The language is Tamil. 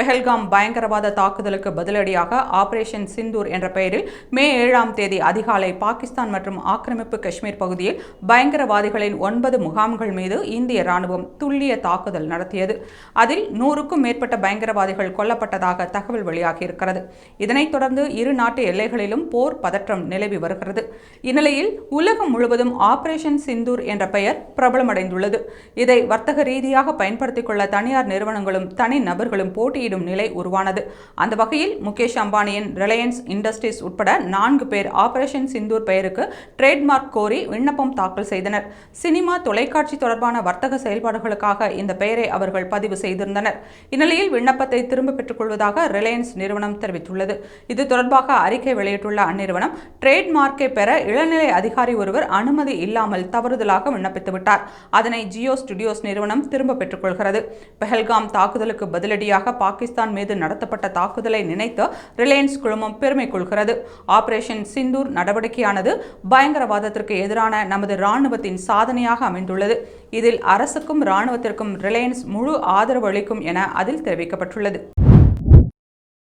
Pahalgam பயங்கரவாத தாக்குதலுக்கு பதிலடியாக ஆபரேஷன் சிந்தூர் என்ற பெயரில் மே ஏழாம் தேதி அதிகாலை பாகிஸ்தான் மற்றும் ஆக்கிரமிப்பு காஷ்மீர் பகுதியில் பயங்கரவாதிகளின் ஒன்பது முகாம்கள் மீது இந்திய ராணுவம் துல்லிய தாக்குதல் நடத்தியது. அதில் நூறுக்கும் மேற்பட்ட பயங்கரவாதிகள் கொல்லப்பட்டதாக தகவல் வெளியாகியிருக்கிறது. இதனைத் தொடர்ந்து இரு நாட்டு எல்லைகளிலும் போர் பதற்றம் நிலவி வருகிறது. இந்நிலையில் உலகம் முழுவதும் ஆபரேஷன் சிந்தூர் என்ற பெயர் பிரபலமடைந்துள்ளது. இதை வர்த்தக ரீதியாக பயன்படுத்திக் கொள்ள தனியார் நிறுவனங்களும் தனி நபர்களும் போட்டி முற்றுகையிடும் நிலை உருவானது. அந்த வகையில் முகேஷ் அம்பானியின் ரிலையன்ஸ் இண்டஸ்ட்ரீஸ் உட்பட நான்கு பேர் ஆபரேஷன் சிந்தூர் பெயருக்கு ட்ரேட்மார்க் கோரி விண்ணப்பம் தாக்கல் செய்தனர். சினிமா தொலைக்காட்சி தொடர்பான வர்த்தக செயல்பாடுகளுக்காக இந்த பெயரை அவர்கள் பதிவு செய்திருந்தனர். இந்நிலையில் விண்ணப்பத்தை திரும்ப பெற்றுக் கொள்வதாக ரிலையன்ஸ் நிறுவனம் தெரிவித்துள்ளது. இது தொடர்பாக அறிக்கை வெளியிட்டுள்ள அந்நிறுவனம் ட்ரேட்மார்க்கை பெற இளநிலை அதிகாரி ஒருவர் அனுமதி இல்லாமல் தவறுதலாக விண்ணப்பித்துவிட்டார் அதனை ஜியோ ஸ்டுடியோஸ் நிறுவனம் திரும்ப பெற்றுக் கொள்கிறது பெஹல்காம் தாக்குதலுக்கு பதிலடியாக பாகிஸ்தான் பாகிஸ்தான் மீது நடத்தப்பட்ட தாக்குதலை நினைத்து ரிலையன்ஸ் குழுமம் பெருமை கொள்கிறது. ஆபரேஷன் சிந்தூர் நடவடிக்கையானது பயங்கரவாதத்திற்கு எதிரான நமது ராணுவத்தின் சாதனையாக அமைந்துள்ளது. இதில் அரசுக்கும் ராணுவத்திற்கும் ரிலையன்ஸ் முழு ஆதரவு அளிக்கும் என அதில் தெரிவிக்கப்பட்டுள்ளது.